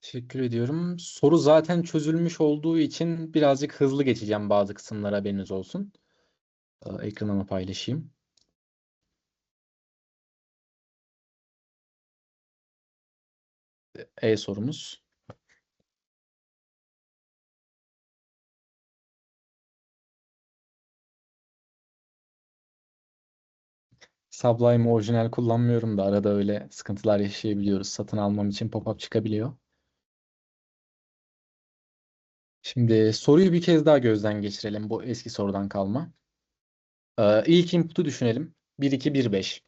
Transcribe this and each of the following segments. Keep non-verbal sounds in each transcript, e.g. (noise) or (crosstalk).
Teşekkür ediyorum. Soru zaten çözülmüş olduğu için birazcık hızlı geçeceğim bazı kısımlara haberiniz olsun. Ee, Ekranımı paylaşayım. E sorumuz. Sublime orijinal kullanmıyorum da arada öyle sıkıntılar yaşayabiliyoruz. Satın almam için pop-up çıkabiliyor. Şimdi soruyu bir kez daha gözden geçirelim. Bu eski sorudan kalma. Ee, ilk input'u düşünelim. 1, 2, 1, 5.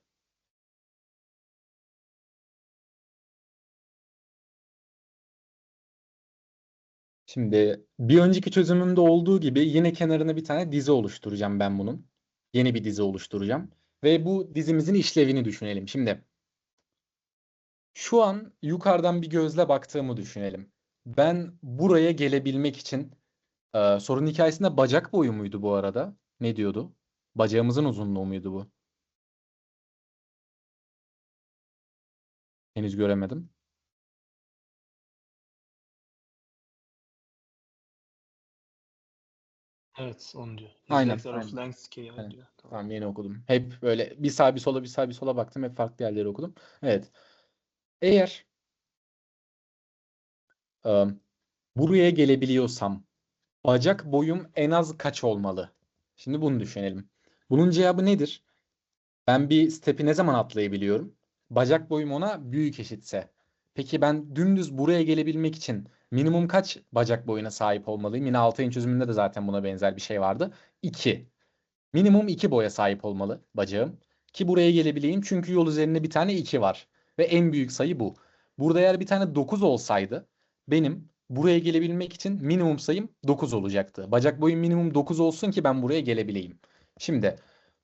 Şimdi bir önceki çözümümde olduğu gibi yine kenarına bir tane dizi oluşturacağım ben bunun. Yeni bir dizi oluşturacağım. Ve bu dizimizin işlevini düşünelim. Şimdi şu an yukarıdan bir gözle baktığımı düşünelim. Ben buraya gelebilmek için e, sorun hikayesinde bacak boyu muydu bu arada? Ne diyordu? Bacağımızın uzunluğu muydu bu? Henüz göremedim. Evet onu diyor. Aynen, Reflector of aynen. length scale Aynen. diyor. Tamam. Tamam yeni okudum. Hep böyle bir sağ bir sola bir sağ bir sola baktım. Hep farklı yerleri okudum. Evet. Eğer e, buraya gelebiliyorsam bacak boyum en az kaç olmalı? Şimdi bunu düşünelim. Bunun cevabı nedir? Ben bir step'i ne zaman atlayabiliyorum? Bacak boyum ona büyük eşitse. Peki ben dümdüz buraya gelebilmek için minimum kaç bacak boyuna sahip olmalıyım? Yine Altay'ın çözümünde de zaten buna benzer bir şey vardı. 2. Minimum 2 boya sahip olmalı bacağım. Ki buraya gelebileyim çünkü yol üzerinde bir tane 2 var. Ve en büyük sayı bu. Burada eğer bir tane 9 olsaydı benim buraya gelebilmek için minimum sayım 9 olacaktı. Bacak boyum minimum 9 olsun ki ben buraya gelebileyim. Şimdi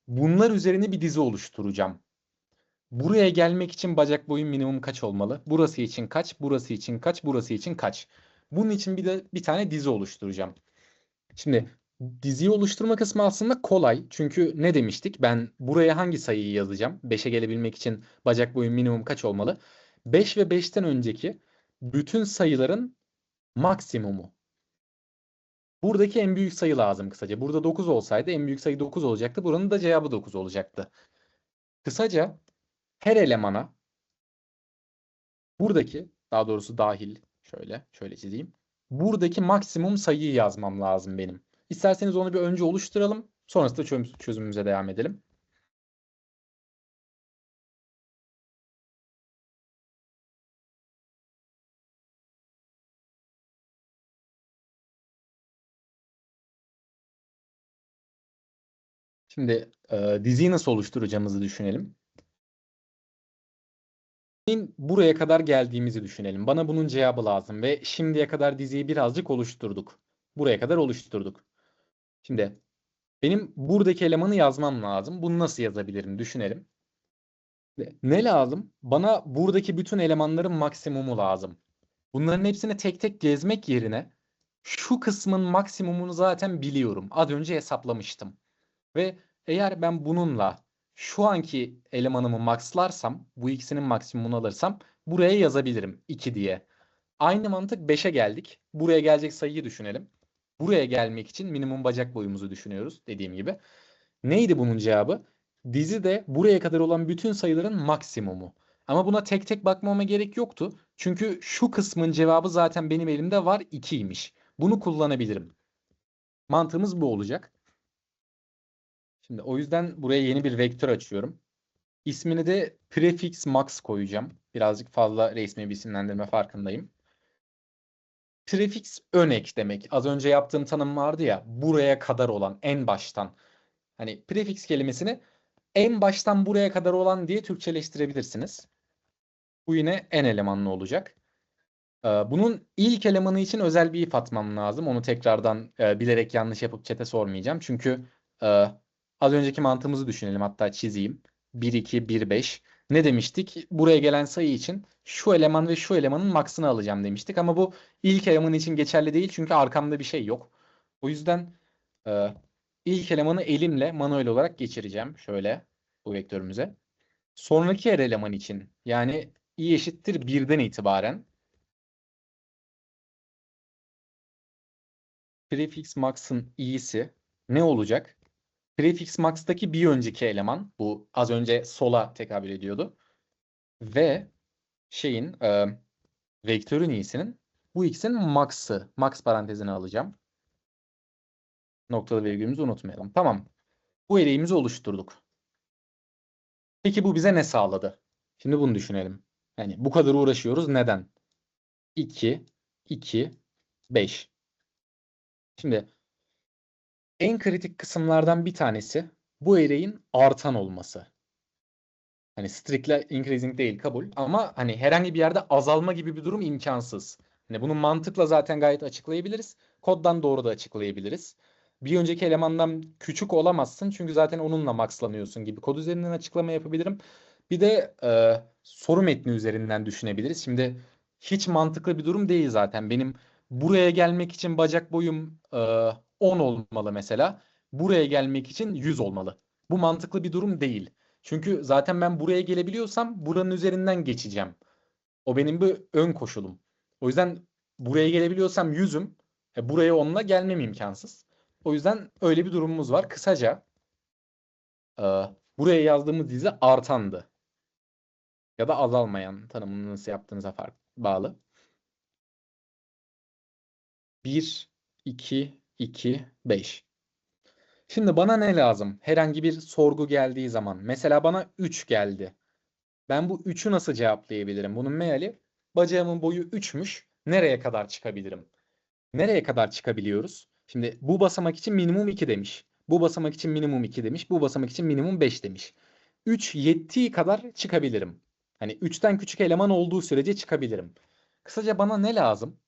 bunlar üzerine bir dizi oluşturacağım. Buraya gelmek için bacak boyum minimum kaç olmalı? Burası için kaç, burası için kaç, burası için kaç? Bunun için bir de bir tane dizi oluşturacağım. Şimdi diziyi oluşturma kısmı aslında kolay. Çünkü ne demiştik? Ben buraya hangi sayıyı yazacağım? 5'e gelebilmek için bacak boyum minimum kaç olmalı? 5 ve 5'ten önceki bütün sayıların maksimumu. Buradaki en büyük sayı lazım kısaca. Burada 9 olsaydı en büyük sayı 9 olacaktı. Buranın da cevabı 9 olacaktı. Kısaca her elemana buradaki daha doğrusu dahil şöyle şöyle çizeyim. Buradaki maksimum sayıyı yazmam lazım benim. İsterseniz onu bir önce oluşturalım. Sonrasında çözüm- çözümümüze devam edelim. Şimdi e, diziyi nasıl oluşturacağımızı düşünelim. Buraya kadar geldiğimizi düşünelim. Bana bunun cevabı lazım ve şimdiye kadar diziyi birazcık oluşturduk. Buraya kadar oluşturduk. Şimdi benim buradaki elemanı yazmam lazım. Bunu nasıl yazabilirim düşünelim. Ne lazım? Bana buradaki bütün elemanların maksimumu lazım. Bunların hepsini tek tek gezmek yerine şu kısmın maksimumunu zaten biliyorum. Az önce hesaplamıştım. Ve eğer ben bununla şu anki elemanımı maxlarsam, bu ikisinin maksimumunu alırsam buraya yazabilirim 2 diye. Aynı mantık 5'e geldik. Buraya gelecek sayıyı düşünelim. Buraya gelmek için minimum bacak boyumuzu düşünüyoruz dediğim gibi. Neydi bunun cevabı? Dizi de buraya kadar olan bütün sayıların maksimumu. Ama buna tek tek bakmama gerek yoktu. Çünkü şu kısmın cevabı zaten benim elimde var 2'ymiş. Bunu kullanabilirim. Mantığımız bu olacak. Şimdi o yüzden buraya yeni bir vektör açıyorum. İsmini de prefix max koyacağım. Birazcık fazla resmi bir isimlendirme farkındayım. Prefix ön ek demek. Az önce yaptığım tanım vardı ya buraya kadar olan en baştan. Hani prefix kelimesini en baştan buraya kadar olan diye Türkçeleştirebilirsiniz. Bu yine en elemanlı olacak. Ee, Bunun ilk elemanı için özel bir if atmam lazım. Onu tekrardan e, bilerek yanlış yapıp çete sormayacağım. Çünkü e, Az önceki mantığımızı düşünelim hatta çizeyim. 1, 2, 1, 5. Ne demiştik? Buraya gelen sayı için şu eleman ve şu elemanın maksını alacağım demiştik. Ama bu ilk eleman için geçerli değil çünkü arkamda bir şey yok. O yüzden e, ilk elemanı elimle manuel olarak geçireceğim. Şöyle bu vektörümüze. Sonraki her eleman için yani i eşittir birden itibaren prefix max'ın i'si ne olacak? Prefix max'taki bir önceki eleman bu az önce sola tekabül ediyordu. Ve şeyin e, vektörün i'sinin bu x'in max'ı. Max parantezine alacağım. Noktalı virgülümüzü unutmayalım. Tamam. Bu ereğimizi oluşturduk. Peki bu bize ne sağladı? Şimdi bunu düşünelim. Yani bu kadar uğraşıyoruz. Neden? 2, 2, 5. Şimdi en kritik kısımlardan bir tanesi bu ereğin artan olması. Hani strictly increasing değil kabul ama hani herhangi bir yerde azalma gibi bir durum imkansız. Hani bunu mantıkla zaten gayet açıklayabiliriz. Koddan doğru da açıklayabiliriz. Bir önceki elemandan küçük olamazsın çünkü zaten onunla maxlanıyorsun gibi kod üzerinden açıklama yapabilirim. Bir de e, soru metni üzerinden düşünebiliriz. Şimdi hiç mantıklı bir durum değil zaten. Benim buraya gelmek için bacak boyum e, 10 olmalı mesela. Buraya gelmek için 100 olmalı. Bu mantıklı bir durum değil. Çünkü zaten ben buraya gelebiliyorsam buranın üzerinden geçeceğim. O benim bir ön koşulum. O yüzden buraya gelebiliyorsam 100'üm. E, buraya 10'la gelmem imkansız. O yüzden öyle bir durumumuz var. Kısaca e, buraya yazdığımız dizi artandı. Ya da azalmayan tanımını nasıl yaptığınıza fark bağlı. 1, 2, 2, 5. Şimdi bana ne lazım? Herhangi bir sorgu geldiği zaman. Mesela bana 3 geldi. Ben bu 3'ü nasıl cevaplayabilirim? Bunun meali bacağımın boyu 3'müş. Nereye kadar çıkabilirim? Nereye kadar çıkabiliyoruz? Şimdi bu basamak için minimum 2 demiş. Bu basamak için minimum 2 demiş. Bu basamak için minimum 5 demiş. 3 yettiği kadar çıkabilirim. Hani 3'ten küçük eleman olduğu sürece çıkabilirim. Kısaca bana ne lazım?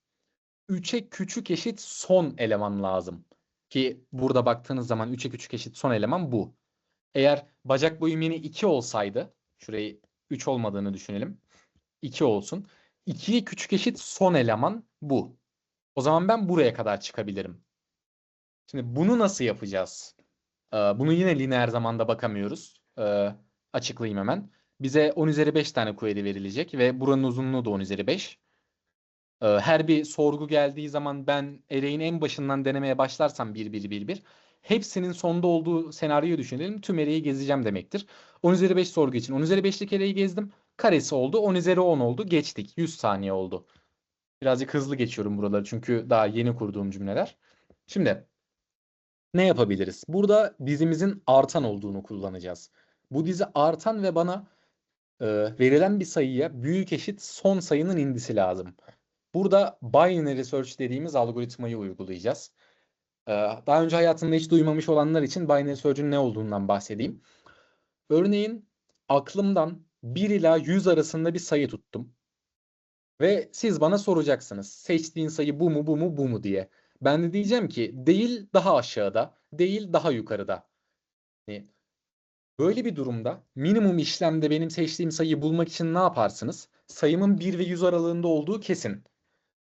3'e küçük eşit son eleman lazım. Ki burada baktığınız zaman 3'e küçük eşit son eleman bu. Eğer bacak boyum yine 2 olsaydı, şurayı 3 olmadığını düşünelim. 2 olsun. 2'ye küçük eşit son eleman bu. O zaman ben buraya kadar çıkabilirim. Şimdi bunu nasıl yapacağız? Ee, bunu yine lineer zamanda bakamıyoruz. Ee, açıklayayım hemen. Bize 10 üzeri 5 tane query verilecek ve buranın uzunluğu da 10 üzeri 5. Ee, her bir sorgu geldiği zaman ben array'in en başından denemeye başlarsam 1 1 1 1 hepsinin sonda olduğu senaryoyu düşünelim. Tüm array'i gezeceğim demektir. 10 üzeri 5 sorgu için 10 üzeri 5'lik array'i gezdim. Karesi oldu. 10 üzeri 10 oldu. Geçtik. 100 saniye oldu. Birazcık hızlı geçiyorum buraları çünkü daha yeni kurduğum cümleler. Şimdi ne yapabiliriz? Burada dizimizin artan olduğunu kullanacağız. Bu dizi artan ve bana e, verilen bir sayıya büyük eşit son sayının indisi lazım. Burada binary search dediğimiz algoritmayı uygulayacağız. E, daha önce hayatında hiç duymamış olanlar için binary search'ün ne olduğundan bahsedeyim. Örneğin aklımdan 1 ila 100 arasında bir sayı tuttum. Ve siz bana soracaksınız. Seçtiğin sayı bu mu, bu mu, bu mu diye. Ben de diyeceğim ki değil daha aşağıda, değil daha yukarıda. Yani böyle bir durumda minimum işlemde benim seçtiğim sayıyı bulmak için ne yaparsınız? Sayımın 1 ve 100 aralığında olduğu kesin.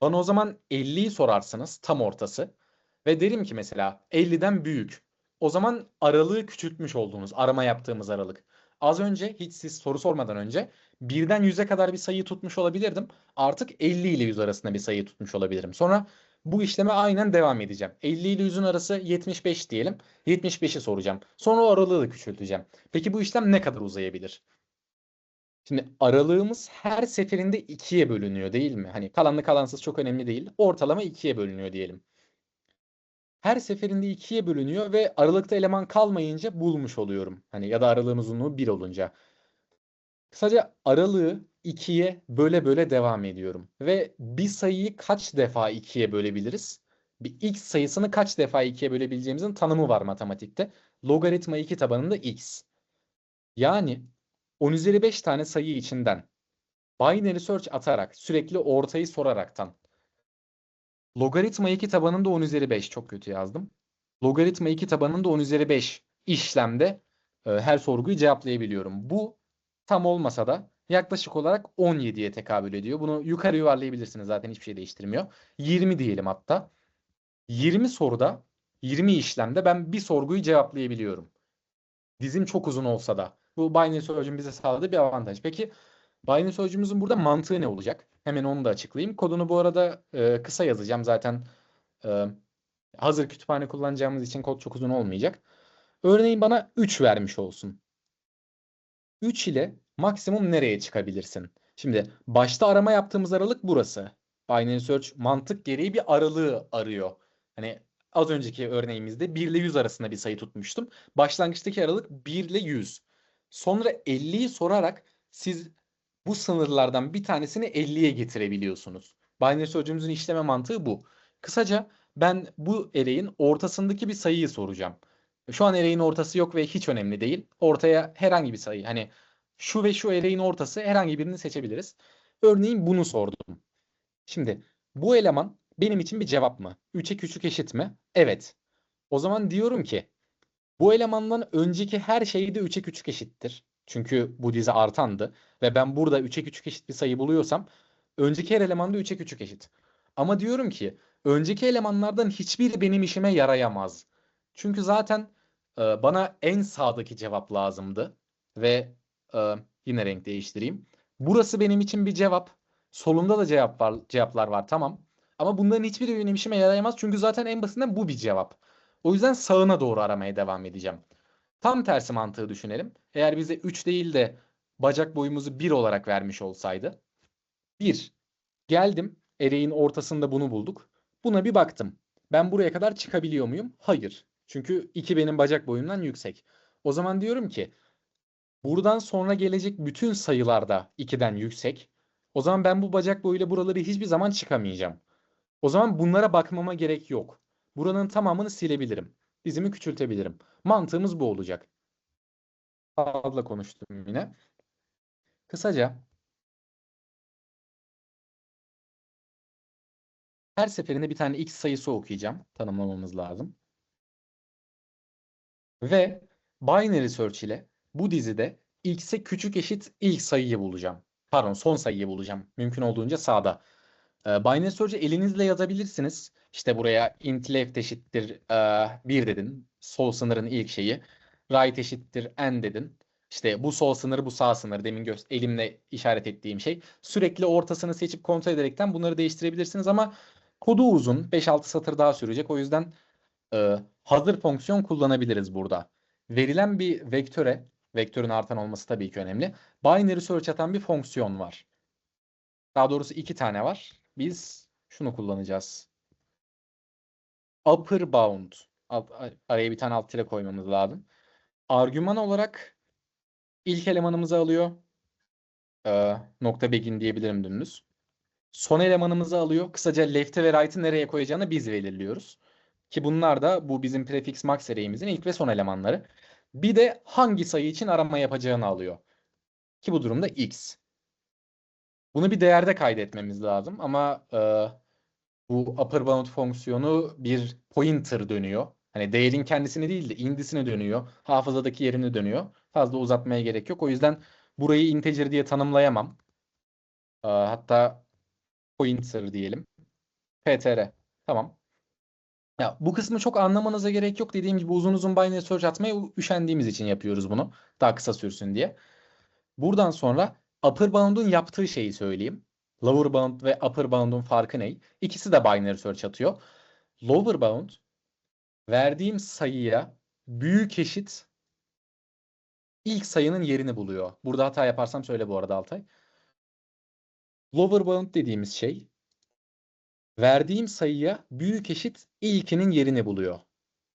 Bana o zaman 50'yi sorarsınız tam ortası. Ve derim ki mesela 50'den büyük. O zaman aralığı küçültmüş olduğunuz arama yaptığımız aralık. Az önce hiç siz soru sormadan önce birden 100'e kadar bir sayı tutmuş olabilirdim. Artık 50 ile 100 arasında bir sayı tutmuş olabilirim. Sonra bu işleme aynen devam edeceğim. 50 ile 100'ün arası 75 diyelim. 75'i soracağım. Sonra o aralığı da küçülteceğim. Peki bu işlem ne kadar uzayabilir? Şimdi aralığımız her seferinde ikiye bölünüyor değil mi? Hani kalanlı kalansız çok önemli değil. Ortalama ikiye bölünüyor diyelim. Her seferinde ikiye bölünüyor ve aralıkta eleman kalmayınca bulmuş oluyorum. Hani ya da aralığın uzunluğu 1 olunca. Kısaca aralığı 2'ye böle böle devam ediyorum. Ve bir sayıyı kaç defa 2'ye bölebiliriz? Bir x sayısını kaç defa 2'ye bölebileceğimizin tanımı var matematikte. Logaritma 2 tabanında x. Yani 10 üzeri 5 tane sayı içinden binary search atarak sürekli ortayı soraraktan logaritma 2 tabanında 10 üzeri 5 çok kötü yazdım. Logaritma 2 tabanında 10 üzeri 5 işlemde e, her sorguyu cevaplayabiliyorum. Bu tam olmasa da yaklaşık olarak 17'ye tekabül ediyor. Bunu yukarı yuvarlayabilirsiniz zaten hiçbir şey değiştirmiyor. 20 diyelim hatta. 20 soruda 20 işlemde ben bir sorguyu cevaplayabiliyorum. Dizim çok uzun olsa da. Bu binary search'ün bize sağladığı bir avantaj. Peki binary search'ümüzün burada mantığı ne olacak? Hemen onu da açıklayayım. Kodunu bu arada e, kısa yazacağım. Zaten e, Hazır kütüphane kullanacağımız için kod çok uzun olmayacak. Örneğin bana 3 vermiş olsun. 3 ile maksimum nereye çıkabilirsin? Şimdi başta arama yaptığımız aralık burası. Binary Search mantık gereği bir aralığı arıyor. Hani az önceki örneğimizde 1 ile 100 arasında bir sayı tutmuştum. Başlangıçtaki aralık 1 ile 100. Sonra 50'yi sorarak siz bu sınırlardan bir tanesini 50'ye getirebiliyorsunuz. Binary Search'ümüzün işleme mantığı bu. Kısaca ben bu array'in ortasındaki bir sayıyı soracağım. Şu an array'in ortası yok ve hiç önemli değil. Ortaya herhangi bir sayı hani şu ve şu array'in ortası herhangi birini seçebiliriz. Örneğin bunu sordum. Şimdi bu eleman benim için bir cevap mı? 3'e küçük eşit mi? Evet. O zaman diyorum ki bu elemandan önceki her şey de 3'e küçük eşittir. Çünkü bu dizi artandı ve ben burada 3'e küçük eşit bir sayı buluyorsam önceki her eleman da 3'e küçük eşit. Ama diyorum ki önceki elemanlardan hiçbiri benim işime yarayamaz. Çünkü zaten e, bana en sağdaki cevap lazımdı ve e, yine renk değiştireyim. Burası benim için bir cevap. Solumda da cevap var, cevaplar var tamam. Ama bunların hiçbiri benim işime yarayamaz çünkü zaten en basitinden bu bir cevap. O yüzden sağına doğru aramaya devam edeceğim. Tam tersi mantığı düşünelim. Eğer bize 3 değil de bacak boyumuzu 1 olarak vermiş olsaydı. 1. Geldim. Array'in ortasında bunu bulduk. Buna bir baktım. Ben buraya kadar çıkabiliyor muyum? Hayır. Çünkü 2 benim bacak boyumdan yüksek. O zaman diyorum ki buradan sonra gelecek bütün sayılar da 2'den yüksek. O zaman ben bu bacak boyuyla buraları hiçbir zaman çıkamayacağım. O zaman bunlara bakmama gerek yok. Buranın tamamını silebilirim. Dizimi küçültebilirim. Mantığımız bu olacak. Fazla konuştum yine. Kısaca her seferinde bir tane x sayısı okuyacağım. Tanımlamamız lazım. Ve binary search ile bu dizide x'e küçük eşit ilk sayıyı bulacağım. Pardon son sayıyı bulacağım. Mümkün olduğunca sağda. Ee, binary search'ı elinizle yazabilirsiniz. İşte buraya int left eşittir e, 1 dedin. Sol sınırın ilk şeyi. Right eşittir n dedin. İşte bu sol sınır bu sağ sınır demin gö- elimle işaret ettiğim şey. Sürekli ortasını seçip kontrol ederekten bunları değiştirebilirsiniz ama kodu uzun. 5-6 satır daha sürecek. O yüzden e, hazır fonksiyon kullanabiliriz burada. Verilen bir vektöre, vektörün artan olması tabii ki önemli. Binary search atan bir fonksiyon var. Daha doğrusu iki tane var. Biz şunu kullanacağız. Upper bound. Araya bir tane alt tire koymamız lazım. Argüman olarak ilk elemanımızı alıyor. Ee, nokta begin diyebilirim dümdüz. Son elemanımızı alıyor. Kısaca left'e ve right'ı nereye koyacağını biz belirliyoruz. Ki bunlar da bu bizim prefix max array'imizin ilk ve son elemanları. Bir de hangi sayı için arama yapacağını alıyor. Ki bu durumda x. Bunu bir değerde kaydetmemiz lazım ama e, bu upper bound fonksiyonu bir pointer dönüyor. Hani değerin kendisini değil de indisine dönüyor. Hafızadaki yerini dönüyor. Fazla uzatmaya gerek yok. O yüzden burayı integer diye tanımlayamam. E, hatta pointer diyelim. ptr. Tamam. Ya bu kısmı çok anlamanıza gerek yok. Dediğim gibi uzun uzun binary search atmaya üşendiğimiz için yapıyoruz bunu. Daha kısa sürsün diye. Buradan sonra upper bound'un yaptığı şeyi söyleyeyim. Lower bound ve upper bound'un farkı ne? İkisi de binary search atıyor. Lower bound verdiğim sayıya büyük eşit ilk sayının yerini buluyor. Burada hata yaparsam söyle bu arada Altay. Lower bound dediğimiz şey verdiğim sayıya büyük eşit ilkinin yerini buluyor.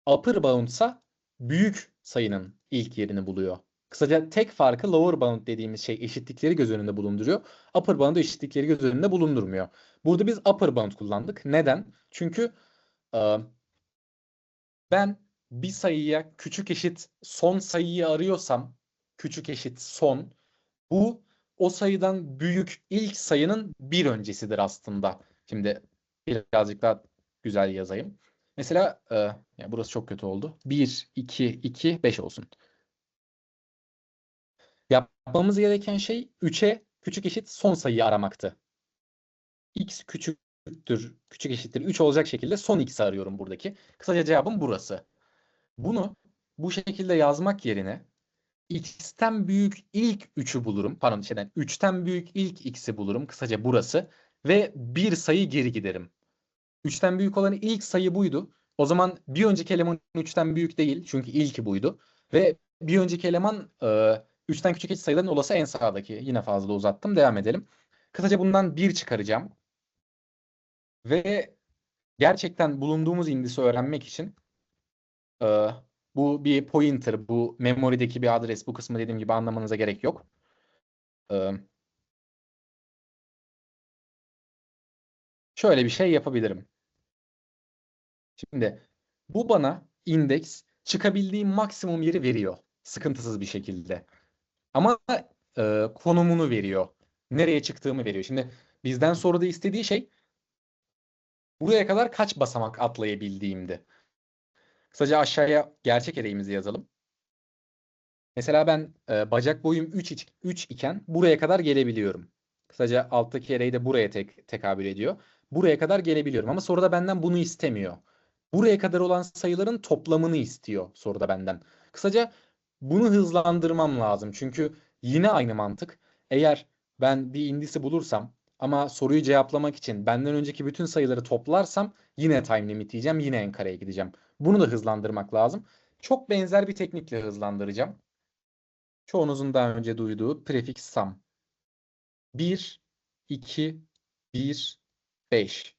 Upper bound ise büyük sayının ilk yerini buluyor. Kısaca tek farkı lower bound dediğimiz şey eşitlikleri göz önünde bulunduruyor. Upper bound eşitlikleri göz önünde bulundurmuyor. Burada biz upper bound kullandık. Neden? Çünkü e, ben bir sayıya küçük eşit son sayıyı arıyorsam küçük eşit son bu o sayıdan büyük ilk sayının bir öncesidir aslında. Şimdi birazcık daha güzel yazayım. Mesela e, ya burası çok kötü oldu. 1, 2, 2, 5 olsun. Yapmamız gereken şey 3'e küçük eşit son sayıyı aramaktı. x küçüktür, küçük eşittir 3 olacak şekilde son x'i arıyorum buradaki. Kısaca cevabım burası. Bunu bu şekilde yazmak yerine x'ten büyük ilk 3'ü bulurum. Pardon şeyden 3'ten büyük ilk x'i bulurum. Kısaca burası. Ve bir sayı geri giderim. 3'ten büyük olan ilk sayı buydu. O zaman bir önceki eleman 3'ten büyük değil. Çünkü ilki buydu. Ve bir önceki eleman e, 3'ten küçük eşit sayıların olası en sağdaki. Yine fazla uzattım. Devam edelim. Kısaca bundan 1 çıkaracağım. Ve gerçekten bulunduğumuz indisi öğrenmek için e, bu bir pointer, bu memory'deki bir adres. Bu kısmı dediğim gibi anlamanıza gerek yok. E, şöyle bir şey yapabilirim. Şimdi bu bana indeks çıkabildiğim maksimum yeri veriyor. Sıkıntısız bir şekilde. Ama e, konumunu veriyor. Nereye çıktığımı veriyor. Şimdi bizden sonra da istediği şey buraya kadar kaç basamak atlayabildiğimdi. Kısaca aşağıya gerçek ereğimizi yazalım. Mesela ben e, bacak boyum 3, iç- 3 iken buraya kadar gelebiliyorum. Kısaca alttaki ereği de buraya tek, tekabül ediyor. Buraya kadar gelebiliyorum ama soruda benden bunu istemiyor. Buraya kadar olan sayıların toplamını istiyor soruda benden. Kısaca bunu hızlandırmam lazım. Çünkü yine aynı mantık. Eğer ben bir indisi bulursam ama soruyu cevaplamak için benden önceki bütün sayıları toplarsam yine time limit diyeceğim. Yine en kareye gideceğim. Bunu da hızlandırmak lazım. Çok benzer bir teknikle hızlandıracağım. Çoğunuzun daha önce duyduğu prefix sum. 1, 2, 1, 5.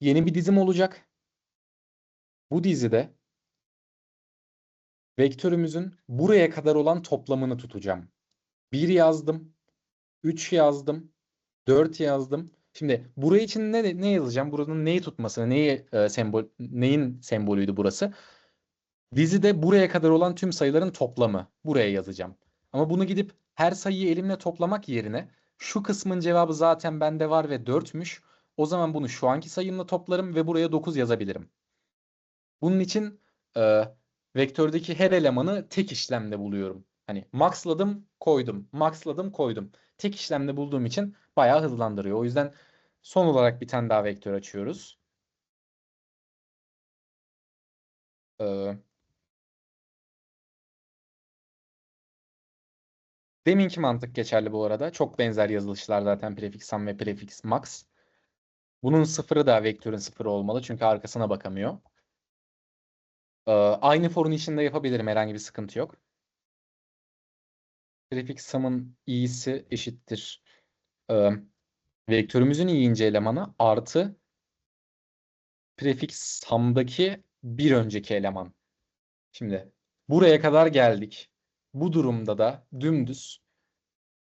Yeni bir dizim olacak. Bu dizide vektörümüzün buraya kadar olan toplamını tutacağım. 1 yazdım, 3 yazdım, 4 yazdım. Şimdi buraya için ne ne yazacağım? Buranın neyi tutmasını, neyi e, sembol neyin sembolüydü burası? Dizide buraya kadar olan tüm sayıların toplamı. Buraya yazacağım. Ama bunu gidip her sayıyı elimle toplamak yerine şu kısmın cevabı zaten bende var ve 4'müş. O zaman bunu şu anki sayımla toplarım ve buraya 9 yazabilirim. Bunun için e, vektördeki her elemanı tek işlemde buluyorum. Hani maxladım, koydum. Maxladım, koydum. Tek işlemde bulduğum için bayağı hızlandırıyor. O yüzden son olarak bir tane daha vektör açıyoruz. Ee, deminki mantık geçerli bu arada. Çok benzer yazılışlar zaten prefix sum ve prefix max. Bunun sıfırı da vektörün sıfırı olmalı çünkü arkasına bakamıyor. Ee, aynı for'un içinde yapabilirim. Herhangi bir sıkıntı yok. Prefix sum'ın i'si eşittir. Ee, vektörümüzün i'inci elemanı artı prefix sum'daki bir önceki eleman. Şimdi buraya kadar geldik. Bu durumda da dümdüz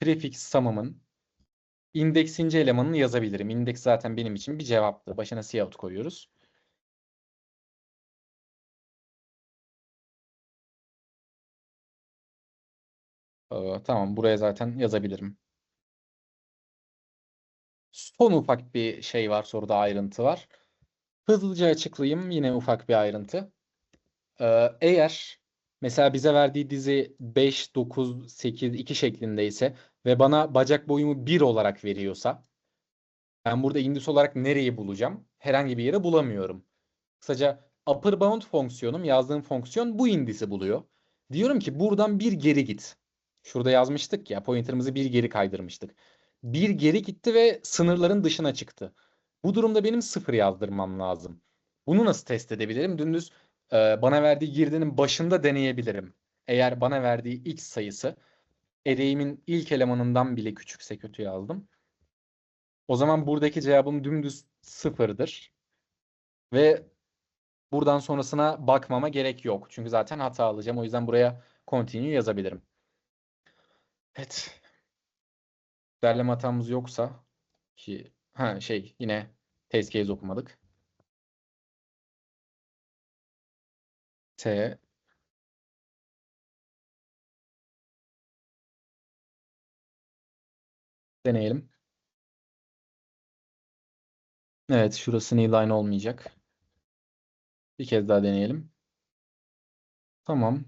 prefix sum'ımın indeksinci elemanını yazabilirim. İndeks zaten benim için bir cevaptı. Başına cout koyuyoruz. Ee, tamam buraya zaten yazabilirim. Son ufak bir şey var soruda ayrıntı var. Hızlıca açıklayayım yine ufak bir ayrıntı. Ee, eğer mesela bize verdiği dizi 5, 9, 8, 2 şeklindeyse ve bana bacak boyumu 1 olarak veriyorsa ben burada indis olarak nereyi bulacağım? Herhangi bir yere bulamıyorum. Kısaca upper bound fonksiyonum yazdığım fonksiyon bu indisi buluyor. Diyorum ki buradan bir geri git. Şurada yazmıştık ya pointer'ımızı bir geri kaydırmıştık. Bir geri gitti ve sınırların dışına çıktı. Bu durumda benim sıfır yazdırmam lazım. Bunu nasıl test edebilirim? Dümdüz e, bana verdiği girdinin başında deneyebilirim. Eğer bana verdiği x sayısı ereğimin ilk elemanından bile küçükse kötü yazdım. O zaman buradaki cevabım dümdüz sıfırdır. Ve buradan sonrasına bakmama gerek yok. Çünkü zaten hata alacağım. O yüzden buraya continue yazabilirim. Evet. Derleme hatamız yoksa ki ha şey yine test case okumadık. T deneyelim. Evet, şurası neyline olmayacak. Bir kez daha deneyelim. Tamam.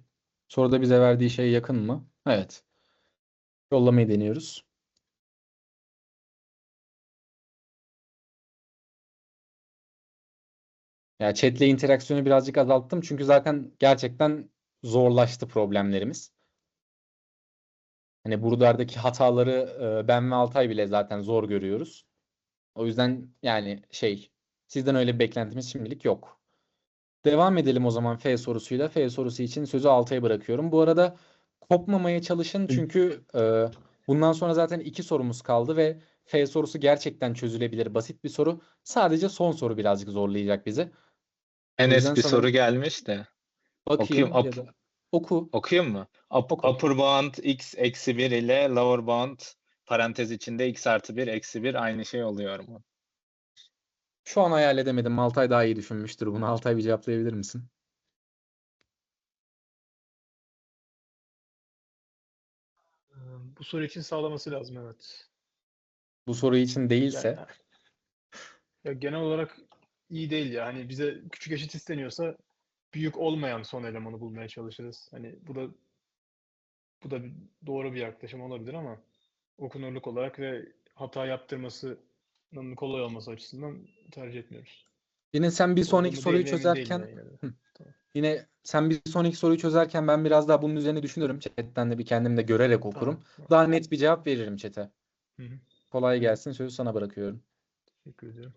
Soruda bize verdiği şey yakın mı? Evet. Yollamayı deniyoruz. Ya chatle interaksiyonu birazcık azalttım çünkü zaten gerçekten zorlaştı problemlerimiz. Hani buralardaki hataları e, ben ve Altay bile zaten zor görüyoruz. O yüzden yani şey sizden öyle bir beklentimiz şimdilik yok. Devam edelim o zaman F sorusuyla. F sorusu için sözü Altay'a bırakıyorum. Bu arada kopmamaya çalışın çünkü e, bundan sonra zaten iki sorumuz kaldı ve F sorusu gerçekten çözülebilir. Basit bir soru. Sadece son soru birazcık zorlayacak bizi. Enes bir sana- soru gelmiş de. Bakayım Okuyayım, oku. Okuyayım mı? Up- Oku. upper bound x eksi 1 ile lower bound parantez içinde x artı 1 eksi 1 aynı şey oluyor mu? Şu an hayal edemedim. Altay daha iyi düşünmüştür bunu. Altay bir cevaplayabilir misin? Bu soru için sağlaması lazım evet. Bu soru için değilse Yani, (laughs) ya genel olarak iyi değil ya. Hani bize küçük eşit isteniyorsa büyük olmayan son elemanı bulmaya çalışırız. Hani bu da bu da bir- doğru bir yaklaşım olabilir ama okunurluk olarak ve hata yaptırmasının kolay olması açısından tercih etmiyoruz. yine sen bir sonraki soruyu çözerken yine sen bir sonraki soruyu çözerken ben biraz daha bunun üzerine düşünürüm. Chat'ten de bir kendim de görerek okurum. Tamam. Daha net bir cevap veririm chat'e. Hı hı. Kolay gelsin. Sözü sana bırakıyorum. Teşekkür ediyorum.